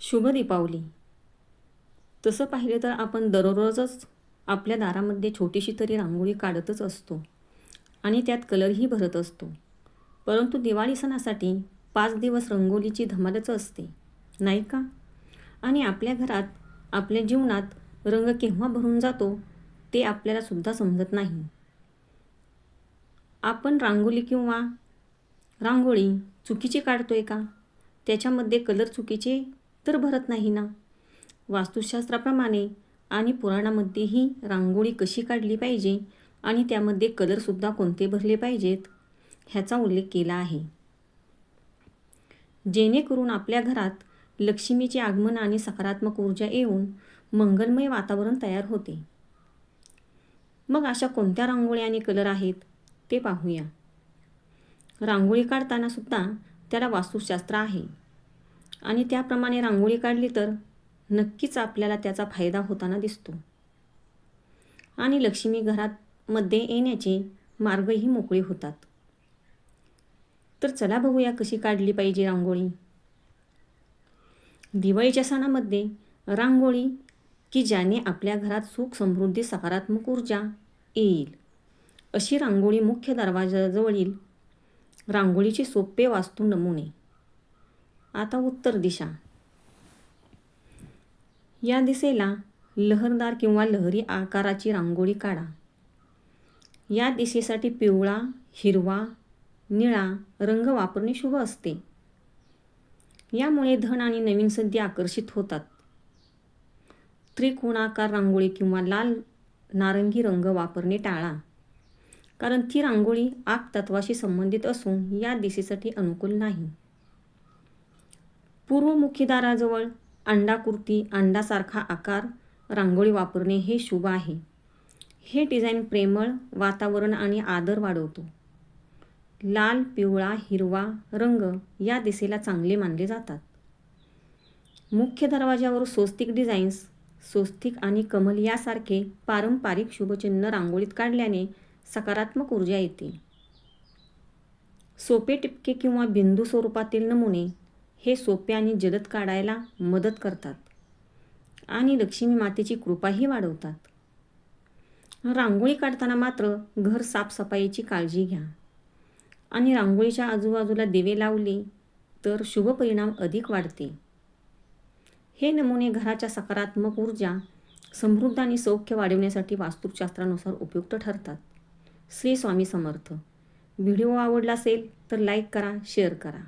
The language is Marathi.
शुभ दीपावली. तसं पाहिलं तर आपण दररोजच आपल्या दारामध्ये छोटीशी तरी रांगोळी काढतच असतो आणि त्यात कलरही भरत असतो. परंतु दिवाळी सणासाठी पाच दिवस रंगोलीची धमालच असते नाही का? आणि आपल्या घरात आपल्या जीवनात रंग केव्हा भरून जातो ते आपल्याला सुद्धा समजत नाही. आपण रांगोळी किंवा रांगोळी चुकीची काढतोय का? त्याच्यामध्ये कलर चुकीचे तर भरत नाही ना? वास्तुशास्त्राप्रमाणे आणि पुराणामध्येही रांगोळी कशी काढली पाहिजे आणि त्यामध्ये कलरसुद्धा कोणते भरले पाहिजेत ह्याचा उल्लेख केला आहे. जेणेकरून आपल्या घरात लक्ष्मीचे आगमन आणि सकारात्मक ऊर्जा येऊन मंगलमय वातावरण तयार होते. मग अशा कोणत्या रांगोळी आणि कलर आहेत ते पाहूया. रांगोळी काढताना सुद्धा त्याला वास्तुशास्त्र आहे. आणि त्याप्रमाणे रांगोळी काढली तर नक्कीच आपल्याला त्याचा फायदा होताना दिसतो. आणि लक्ष्मी घरात मध्ये येण्याचे मार्गही मोकळे होतात. तर चला बघूया कशी काढली पाहिजे रांगोळी. दिवाळीच्या सणामध्ये रांगोळी की ज्याने आपल्या घरात सुख समृद्धी सकारात्मक ऊर्जा येईल अशी रांगोळी मुख्य दरवाजाजवळील रांगोळीचे सोपे वास्तू नमुने. आता उत्तर दिशा. या दिशेला लहरदार किंवा लहरी आकाराची रांगोळी काढा. या दिशेसाठी पिवळा हिरवा निळा रंग वापरणे शुभ असते. यामुळे धन आणि नवीन संधी आकर्षित होतात. त्रिकोणाकार रांगोळी किंवा लाल नारंगी रंग वापरणे टाळा. कारण ती रांगोळी आग तत्वाशी संबंधित असून या दिशेसाठी अनुकूल नाही. पूर्वमुखी दाराजवळ अंडाकृती अंडासारखा आकार रांगोळी वापरणे हे शुभ आहे. हे डिझाईन प्रेमळ वातावरण आणि आदर वाढवतो. लाल पिवळा हिरवा रंग या दिशेला चांगले मानले जातात. मुख्य दरवाजावर स्वस्तिक डिझाईन्स स्वस्तिक आणि कमल यासारखे पारंपरिक शुभचिन्ह रांगोळीत काढल्याने सकारात्मक ऊर्जा येते. सोपे टिपके किंवा बिंदू स्वरूपातील नमुने हे सोपे आणि जलद काढायला मदत करतात. आणि लक्ष्मी मातेची कृपाही वाढवतात. रांगोळी काढताना मात्र घर साफसफाईची काळजी घ्या. आणि रांगोळीच्या आजूबाजूला दिवे लावले तर शुभ परिणाम अधिक वाढते. हे नमुने घराच्या सकारात्मक ऊर्जा समृद्ध आणि सौख्य वाढवण्यासाठी वास्तुशास्त्रानुसार उपयुक्त ठरतात. श्री स्वामी समर्थ. व्हिडिओ आवडला असेल तर लाईक करा शेअर करा.